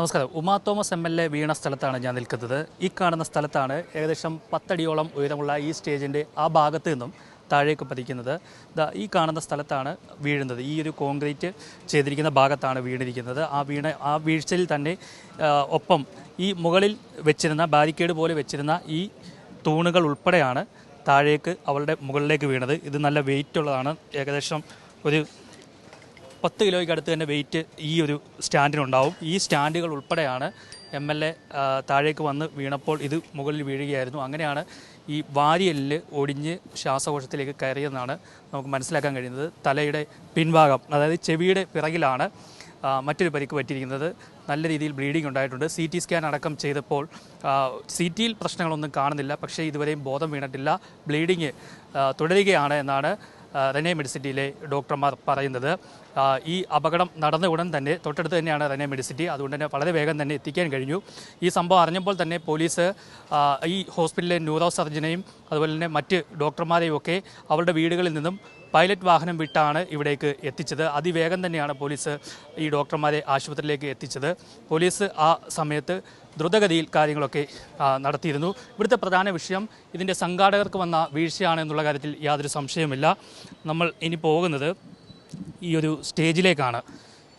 നമസ്കാരം. Uma Thomas M L A വീണ സ്ഥലത്താണ് ഞാൻ നിൽക്കുന്നത്. ഈ കാണുന്ന സ്ഥലത്താണ് ഏകദേശം പത്തടിയോളം ഉയരമുള്ള ഈ സ്റ്റേജിന്റെ ആ ഭാഗത്ത് നിന്നും താഴേക്ക് പതിക്കുന്നത്. ഈ കാണുന്ന സ്ഥലത്താണ് വീഴുന്നത്. ഈ ഒരു കോൺക്രീറ്റ് ചെയ്തിരിക്കുന്ന ഭാഗത്താണ് വീണിരിക്കുന്നത്. ആ വീണ ആ വീഴ്ചയിൽ തന്നെ ഒപ്പം ഈ മുകളിൽ വെച്ചിരുന്ന ബാരിക്കേഡ് പോലെ വെച്ചിരുന്ന ഈ തൂണുകൾ ഉൾപ്പെടെയാണ് താഴേക്ക് അവളുടെ മുകളിലേക്ക് വീണത്. ഇത് നല്ല വെയിറ്റ് ഉള്ളതാണ്. ഏകദേശം ഒരു പത്ത് കിലോയ്ക്ക് അടുത്ത് തന്നെ വെയിറ്റ് ഈ ഒരു സ്റ്റാൻഡിനുണ്ടാവും. ഈ സ്റ്റാൻഡുകൾ ഉൾപ്പെടെയാണ് എം എൽ എ താഴേക്ക് വന്ന് വീണപ്പോൾ ഇത് മുകളിൽ വീഴുകയായിരുന്നു. അങ്ങനെയാണ് ഈ വാരിയലിൽ ഒടിഞ്ഞ് ശ്വാസകോശത്തിലേക്ക് കയറിയെന്നാണ് നമുക്ക് മനസ്സിലാക്കാൻ കഴിയുന്നത്. തലയുടെ പിൻഭാഗം അതായത് ചെവിയുടെ പിറകിലാണ് മറ്റൊരു പരിക്ക് പറ്റിയിരിക്കുന്നത്. നല്ല രീതിയിൽ ബ്ലീഡിംഗ് ഉണ്ടായിട്ടുണ്ട്. സി ടി സ്കാൻ അടക്കം ചെയ്തപ്പോൾ സി ടിയിൽ പ്രശ്നങ്ങളൊന്നും കാണുന്നില്ല. പക്ഷേ ഇതുവരെയും ബോധം വീണിട്ടില്ല. ബ്ലീഡിങ് തുടരുകയാണ് എന്നാണ് റെനെ മെഡിസിറ്റിയിലെ ഡോക്ടർമാർ പറയുന്നത്. ഈ അപകടം നടന്ന ഉടൻ തന്നെ തൊട്ടടുത്ത് തന്നെയാണ് റെനെ മെഡിസിറ്റി. അതുകൊണ്ട് തന്നെ വളരെ വേഗം തന്നെ എത്തിക്കാൻ കഴിഞ്ഞു. ഈ സംഭവം അറിഞ്ഞപ്പോൾ തന്നെ പോലീസ് ഈ ഹോസ്പിറ്റലിലെ ന്യൂറോ സർജനെയും അതുപോലെ തന്നെ മറ്റ് ഡോക്ടർമാരെയും ഒക്കെ അവരുടെ വീടുകളിൽ നിന്നും പൈലറ്റ് വാഹനം വിട്ടാണ് ഇവിടേക്ക് എത്തിച്ചത്. അതിവേഗം തന്നെയാണ് പോലീസ് ഈ ഡോക്ടർമാരെ ആശുപത്രിയിലേക്ക് എത്തിച്ചത്. പോലീസ് ആ സമയത്ത് ദ്രുതഗതിയിൽ കാര്യങ്ങളൊക്കെ നടത്തിയിരുന്നു. ഇവിടുത്തെ പ്രധാന വിഷയം ഇതിന്റെ സംഘാടകർക്ക് വന്ന വീഴ്ചയാണ് എന്നുള്ള കാര്യത്തിൽ യാതൊരു സംശയവുമില്ല. നമ്മൾ ഇനി പോകുന്നത് ഈ ഒരു സ്റ്റേജിലേക്കാണ്.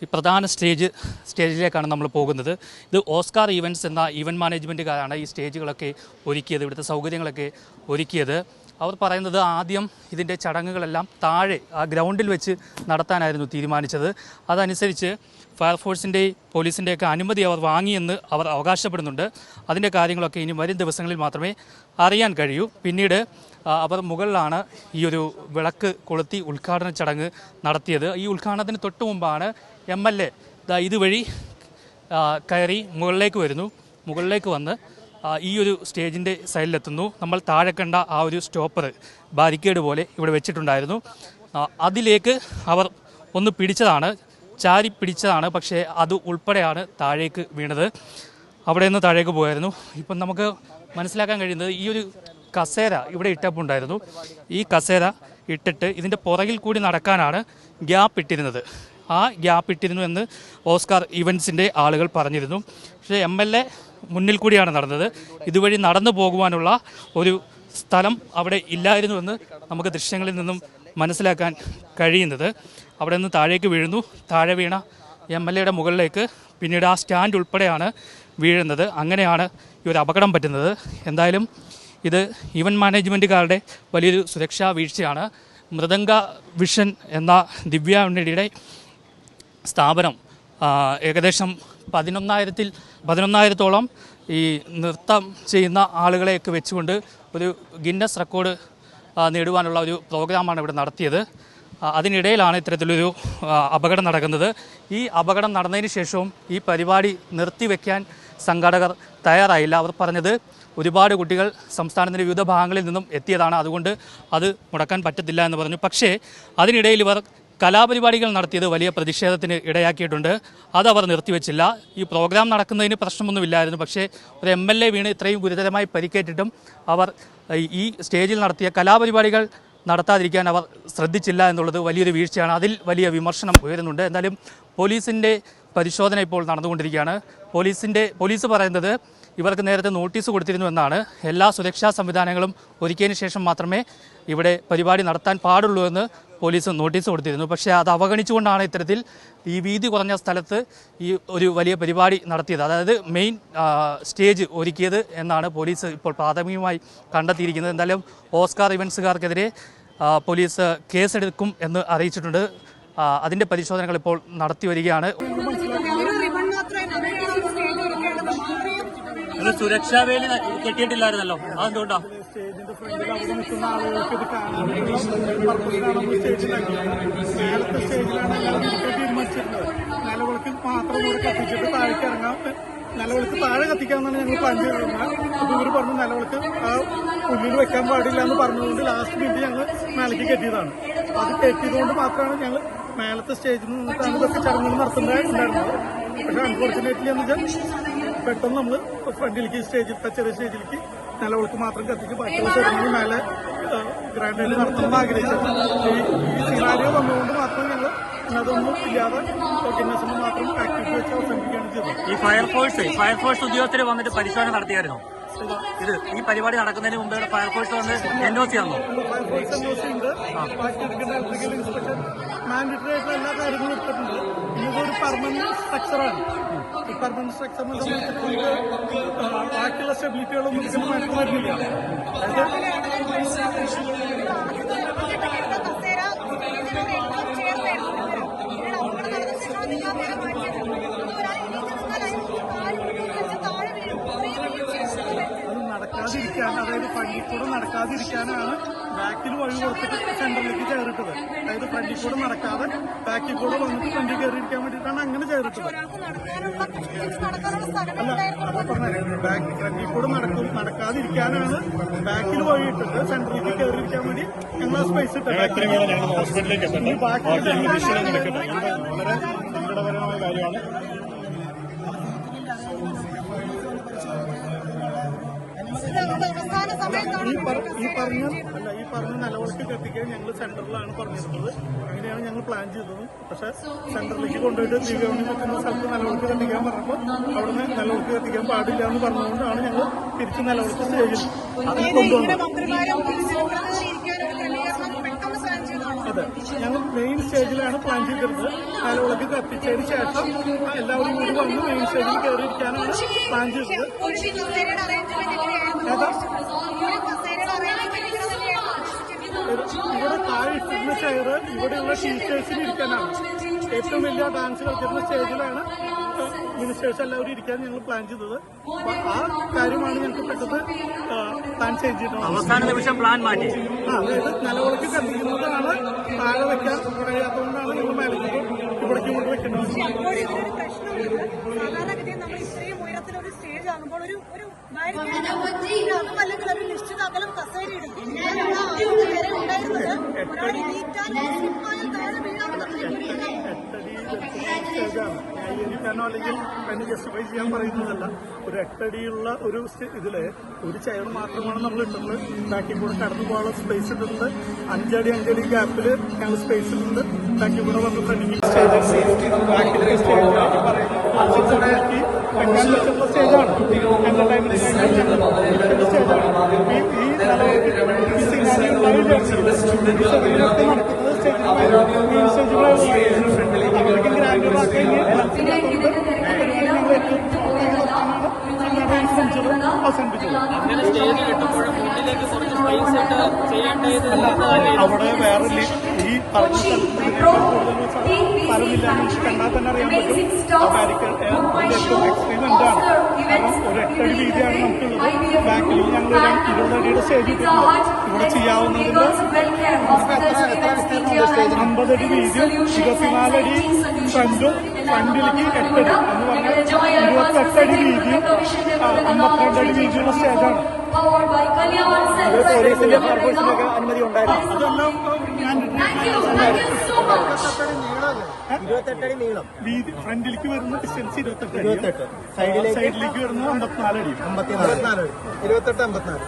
ഈ പ്രധാന സ്റ്റേജ് സ്റ്റേജിലേക്കാണ് നമ്മൾ പോകുന്നത്. ഇത് ഓസ്കാർ ഈവന്റ്സ് എന്ന ഈവന്റ് മാനേജ്മെന്റുകാരാണ് ഈ സ്റ്റേജുകളൊക്കെ ഒരുക്കിയത് ഇവിടുത്തെ സൗകര്യങ്ങളൊക്കെ ഒരുക്കിയത്. അവർ പറയുന്നത് ആദ്യം ഇതിന്റെ ചടങ്ങുകളെല്ലാം താഴെ ആ ഗ്രൗണ്ടിൽ വെച്ച് നടത്താനായിരുന്നു തീരുമാനിച്ചത്. അതനുസരിച്ച് ഫയർഫോഴ്സിന്റെ പോലീസിന്റെയൊക്കെ അനുമതി അവർ വാങ്ങിയെന്ന് അവർ അവകാശപ്പെടുന്നുണ്ട്. അതിന്റെ കാര്യങ്ങളൊക്കെ ഇനി വരും ദിവസങ്ങളിൽ മാത്രമേ അറിയാൻ കഴിയൂ. പിന്നീട് അവർ മുകളിലാണ് ഈ ഒരു വിളക്ക് കൊളുത്തി ഉദ്ഘാടന ചടങ്ങ് നടത്തിയത്. ഈ ഉദ്ഘാടനത്തിന് തൊട്ട് മുമ്പാണ് എം എൽ എ ഇതുവഴി കയറി മുകളിലേക്ക് വരുന്നു. മുകളിലേക്ക് വന്ന് ഈ ഒരു സ്റ്റേജിന്റെ സൈഡിലെത്തുന്നു. നമ്മൾ താഴെ കണ്ട ആ ഒരു സ്റ്റോപ്പർ ബാരിക്കേഡ് പോലെ ഇവിടെ വെച്ചിട്ടുണ്ടായിരുന്നു. അതിലേക്ക് അവർ ഒന്ന് പിടിച്ചതാണ്. ചാരി പിടിച്ചതാണ്. പക്ഷേ അത് ഉൾപ്പെടെയാണ് താഴേക്ക് വീണത്. അവിടെ നിന്ന് താഴേക്ക് പോയായിരുന്നു. ഇപ്പം നമുക്ക് മനസ്സിലാക്കാൻ കഴിയുന്നത് ഈ ഒരു കസേര ഇവിടെ ഇട്ടപ്പുണ്ടായിരുന്നു. ഈ കസേര ഇട്ടിട്ട് ഇതിന്റെ പുറകിൽ കൂടി നടക്കാനാണ് ഗ്യാപ്പ് ഇട്ടിരുന്നത്. ആ ഗ്യാപ്പ് ഇട്ടിരുന്നു എന്ന് ഓസ്കാർ ഇവൻസിന്റെ ആളുകൾ പറഞ്ഞിരുന്നു. പക്ഷേ എം എൽ എ മുന്നിൽ കൂടിയാണ് നടന്നത്. ഇതുവഴി നടന്നു പോകുവാനുള്ള ഒരു സ്ഥലം അവിടെ ഇല്ലായിരുന്നുവെന്ന് നമുക്ക് ദൃശ്യങ്ങളിൽ നിന്നും മനസ്സിലാക്കാൻ കഴിയുന്നത്. അവിടെ നിന്ന് താഴേക്ക് വീഴുന്നു. താഴെ വീണ എം എൽ എയുടെ മുകളിലേക്ക് പിന്നീട് ആ സ്റ്റാൻഡ് ഉൾപ്പെടെയാണ് വീഴുന്നത്. അങ്ങനെയാണ് ഈ ഒരു അപകടം പറ്റുന്നത്. എന്തായാലും ഇത് ഇവന്റ് മാനേജ്മെന്റുകാരുടെ വലിയൊരു സുരക്ഷാ വീഴ്ചയാണ്. മൃദംഗ വിഷൻ എന്ന ദിവ്യ ഉണ്ണിയുടെ സ്ഥാപനം ഏകദേശം പതിനൊന്നായിരത്തിൽ പതിനൊന്നായിരത്തോളം ഈ നൃത്തം ചെയ്യുന്ന ആളുകളെയൊക്കെ വെച്ചുകൊണ്ട് ഒരു ഗിന്നസ് റെക്കോർഡ് നേടുവാനുള്ള ഒരു പ്രോഗ്രാമാണ് ഇവിടെ നടത്തിയത്. അതിനിടയിലാണ് ഇത്തരത്തിലൊരു അപകടം നടക്കുന്നത്. ഈ അപകടം നടന്നതിന് ശേഷവും ഈ പരിപാടി നിർത്തിവെക്കാൻ സംഘാടകർ തയ്യാറായില്ല. അവർ പറഞ്ഞത് ഒരുപാട് കുട്ടികൾ സംസ്ഥാനത്തിന്റെ വിവിധ ഭാഗങ്ങളിൽ നിന്നും എത്തിയതാണ്. അതുകൊണ്ട് അത് മുടക്കാൻ പറ്റത്തില്ല എന്ന് പറഞ്ഞു. പക്ഷേ അതിനിടയിൽ ഇവർ കലാപരിപാടികൾ നടത്തിയത് വലിയ പ്രതിഷേധത്തിന് ഇടയാക്കിയിട്ടുണ്ട്. അത് അവർ നിർത്തിവെച്ചില്ല. ഈ പ്രോഗ്രാം നടക്കുന്നതിന് പ്രശ്നമൊന്നുമില്ലായിരുന്നു. പക്ഷേ ഒരു എം എൽ എ വീണ് ഇത്രയും ഗുരുതരമായി പരിക്കേറ്റിട്ടും അവർ ഈ സ്റ്റേജിൽ നടത്തിയ കലാപരിപാടികൾ നടത്താതിരിക്കാൻ അവർ ശ്രദ്ധിച്ചില്ല എന്നുള്ളത് വലിയൊരു വീഴ്ചയാണ്. അതിൽ വലിയ വിമർശനം ഉയരുന്നുണ്ട്. എന്തായാലും പോലീസിന്റെ പരിശോധന ഇപ്പോൾ നടന്നുകൊണ്ടിരിക്കുകയാണ്. പോലീസിന്റെ പോലീസ് പറയുന്നത് ഇവർക്ക് നേരത്തെ നോട്ടീസ് കൊടുത്തിരുന്നു എന്നാണ്. എല്ലാ സുരക്ഷാ സംവിധാനങ്ങളും ഒരുക്കിയതിന് ശേഷം മാത്രമേ ഇവിടെ പരിപാടി നടത്താൻ പാടുള്ളൂ എന്ന് പോലീസ് നോട്ടീസ് കൊടുത്തിരുന്നു. പക്ഷേ അത് അവഗണിച്ചുകൊണ്ടാണ് ഇത്തരത്തിൽ ഈ വീതി കുറഞ്ഞ സ്ഥലത്ത് ഈ ഒരു വലിയ പരിപാടി നടത്തിയത്. അതായത് മെയിൻ സ്റ്റേജ് ഒരുക്കിയത് എന്നാണ് പോലീസ് ഇപ്പോൾ പ്രാഥമികമായി കണ്ടെത്തിയിരിക്കുന്നത്. എന്തായാലും ഓസ്കാർ ഇവൻസുകാർക്കെതിരെ പോലീസ് കേസെടുക്കും എന്ന് അറിയിച്ചിട്ടുണ്ട്. അതിന്റെ പരിശോധനകൾ ഇപ്പോൾ നടത്തി വരികയാണ്. സുരക്ഷാ വേലി കെട്ടിയിട്ടില്ലായിരുന്നല്ലോ. അതെന്തുകൊണ്ടാ? സ്റ്റേജിന്റെ സ്റ്റേജിലാണ് ഇറങ്ങാം. നിലവിളക്ക് താഴെ കത്തിക്കാമെന്നാണ് ഞങ്ങൾ പ്ലാൻ ചെയ്തിരുന്നത്. അപ്പൊ ഇവർ പറഞ്ഞു നിലവിളക്ക് ഉള്ളിൽ വെക്കാൻ പാടില്ല എന്ന് പറഞ്ഞുകൊണ്ട് ലാസ്റ്റ് മിനിറ്റ് ഞങ്ങൾ മേലേക്ക് കെട്ടിയതാണ്. അത് കെട്ടിയതുകൊണ്ട് മാത്രമാണ് ഞങ്ങൾ മേലത്തെ സ്റ്റേജിൽ നിന്നിട്ടാണ് ഇതൊക്കെ ചടങ്ങുകൾ നടത്തുന്നുണ്ടായിരുന്നത് പക്ഷെ അൺഫോർച്ചുനേറ്റ്ലി എന്ന് വെച്ചാൽ പെട്ടെന്ന് നമ്മൾ ഫ്രണ്ടിലേക്ക് സ്റ്റേജിൽ ചെറിയ സ്റ്റേജിലേക്ക് നിലവിളക്ക് മാത്രം കത്തിച്ച് ബാക്കിയുള്ള ചെറുങ്ങനെ മേലെ ഗ്രാൻഡായിട്ട് നടത്തണമെന്ന് ആഗ്രഹിച്ചത് ഈ സിനാരിയോ വന്നുകൊണ്ട് മാത്രം ഞങ്ങൾ അതൊന്നും ഇല്ലാതെ ഗിന്നസിന് മാത്രം ആക്ടിവിറ്റി വെച്ച് അവസാനിപ്പിക്കുകയാണ് ചെയ്തത്. ഈ ഫയർഫോഴ്സ് ഫയർഫോഴ്സ് ഉദ്യോഗസ്ഥർ വന്നിട്ട് പരിശോധന നടത്തിയായിരുന്നു? ഇത് ഈ പരിപാടി നടക്കുന്നതിന് മുമ്പ് ഫയർഫോഴ്സ് വന്ന് എൻ ഒ സി തന്നു ഫയർഫോഴ്സ് എൻഒസി ഉണ്ട് ബാക്കി എടുക്കുന്ന ഇലക്ട്രിക്കൽ ഇൻസ്പെക്ഷൻ മാൻഡറ്ററി ആയിട്ടുള്ള എല്ലാ കാര്യങ്ങളും എടുത്തിട്ടുണ്ട്. ഇതൊരു പെർമനന്റ് സ്ട്രക്ചറാണ് ഈ പെർമനന്റ് നമുക്ക് ആ, ബാക്കിയുള്ള സ്റ്റെബിലിറ്റികളൊന്നും ഇതിന് മാറ്റം വരുന്നില്ല അത് നടക്കാതിരിക്കാൻ അതായത് പള്ളിക്കൂടം കൂടെ നടക്കാതിരിക്കാനാണ് ബാക്കിൽ വഴി കൊടുത്തിട്ട് സെന്ററിലേക്ക് കയറിട്ടത് അതായത് ഫ്രണ്ടിൽ കൂടെ നടക്കാതെ ബാക്കിൽ കൂടെ വന്നിട്ട് ഫ്രണ്ടിൽ കയറിയിരിക്കാൻ അങ്ങനെ ബാക്ക് ഫ്രണ്ടിൽ കൂടെ നടക്കും. നടക്കാതിരിക്കാനാണ് ബാക്കിൽ വഴി ഇട്ടിട്ട് സെന്ററിലേക്ക് കയറിയിരിക്കാൻ വേണ്ടി ഞങ്ങൾ ആ സ്പേസ് ബാക്കി ബാക്കി വളരെ സങ്കടകരമായ കാര്യമാണ്. ഈ പറഞ്ഞ അല്ല ഈ പറഞ്ഞ നിലവിളക്ക് എത്തിക്കാൻ ഞങ്ങൾ സെന്ററിലാണ് പറഞ്ഞിരുന്നത് അങ്ങനെയാണ് ഞങ്ങൾ പ്ലാൻ ചെയ്തത്. പക്ഷെ സെന്ററിലേക്ക് കൊണ്ടുപോയിട്ട് ദിവ്യവണി എത്തുന്ന സ്ഥലത്ത് നിലവിളക്ക് കത്തിക്കാൻ പറഞ്ഞപ്പോൾ അവിടുന്ന് നിലവിളക്ക് കത്തിക്കാൻ പാടില്ല എന്ന് പറഞ്ഞുകൊണ്ടാണ് ഞങ്ങൾ തിരിച്ച് നിലവിളക്ക് സ്റ്റേജിൽ അത് കൊണ്ടുവന്നത്. അതെ. ഞങ്ങൾ മെയിൻ സ്റ്റേജിലാണ് പ്ലാൻ ചെയ്തിരുന്നത്. നിലവിളക്ക് കത്തിച്ചതിന് ശേഷം എല്ലാവരും കൂടി വന്ന് മെയിൻ സ്റ്റേജിൽ കയറിയിരിക്കാനാണ് ഇവിടെ താഴെ ഇട്ടിരുന്ന ചെയർ ഇവിടെയുള്ള ടീച്ചേഴ്സിന് ഇരിക്കാനാണ്. ഏറ്റവും വലിയ ഡാൻസ് കളിച്ചിരുന്ന സ്റ്റേജിലാണ് മിനിസ്റ്റേഴ്സ് എല്ലാവരും ഇരിക്കാൻ ഞങ്ങൾ പ്ലാൻ ചെയ്തത്. ആ കാര്യമാണ് ഞങ്ങൾക്ക് പെട്ടത് പ്ലാൻ ചെയ്തിട്ടുള്ളത് അവസാന നിമിഷം പ്ലാൻ മാറ്റി. ആ, അതായത് നിലവിളക്ക് കത്തിക്കുന്നതാണ് താഴെ വെക്കാൻ കഴിയാത്തതുകൊണ്ടാണ് വെക്കുന്നത് അപ്പോൾ ഇതിനൊരു സാധാരണഗതിയിൽ നമ്മൾ ഇത്രയും ഉയരത്തിൽ ഒരു സ്റ്റേജ് ആകുമ്പോൾ ഒരു ഒരു അതും അല്ലെങ്കിൽ ഒരു നിശ്ചിത അകലം കസേരയിടും. ഒരാൾ നീറ്റാൻ താഴെ വീഴാമെന്നുണ്ടെങ്കിൽ ന്യായീകരിക്കാനോ അല്ലെങ്കിൽ ജസ്റ്റിഫൈ ചെയ്യാൻ പറയുന്നതല്ല. ഒരു എട്ടടിയുള്ള ഒരു ഇതിൽ ഒരു ചെയർ മാത്രമാണ് നമ്മൾ ഇട്ടുള്ളത് ബാക്കി കൂടെ കടന്നു പോകാനുള്ള സ്പേസ് ഇട്ടിട്ടുണ്ട്. അഞ്ചടി അഞ്ചടി ഗ്യാപ്പിൽ ഞങ്ങൾ സ്പേസ് ഇട്ടിട്ടുണ്ട്. ബാക്കി കൂടെ വന്ന് സ്റ്റേജാണ് എന്റർടൈൻമെന്റ് സ്റ്റേജാണ് ഈ നടക്കുന്നത് സ്റ്റേജിൽ സ്റ്റേജിൽ അത്രയ്ക്കും ഗ്രാൻഡ് അവസാനിപ്പിച്ചത് അവിടെ വേറെ ഈ പറഞ്ഞ സ്ഥലമില്ല നമുക്ക് കണ്ടാൽ തന്നെ അറിയാൻ പറ്റും. ഏറ്റവും എക്സ്ട്രീം എന്താണ് കാരണം ഒരു എട്ടടി വീതിയാണ് നമുക്കുള്ളത്. ബാക്കിൽ ഞങ്ങൾ ഇരുപതടിയുടെ സ്റ്റേജ് ഇവിടെ ചെയ്യാവുന്നതിന്റെ അമ്പതടി വീതിയും ഇരുപത്തിനാലടി ഫ്രണ്ടും ഫ്രണ്ടിലേക്ക് എട്ടടി എന്ന് പറഞ്ഞാൽ ഇരുപത്തെട്ടടി വീതിയും ആ, അമ്പത്തിരണ്ടടി വീതിയുള്ള സ്റ്റേജാണ്. പോലീസിന്റെ പർപ്പസിനൊക്കെ അനുമതി ഉണ്ടായിരുന്നു. അതെല്ലാം ഞാൻ ഇരുപത്തെട്ടടി നീളം. വീതി ഫ്രണ്ടിലേക്ക് വരുന്ന ഡിസ്റ്റൻസ് ഇരുപത്തെട്ട് സൈഡിലേക്ക് വരുന്ന അമ്പത്തിനാലടി അമ്പത്തിനാല് ഇരുപത്തെട്ട് അമ്പത്തിനാല്.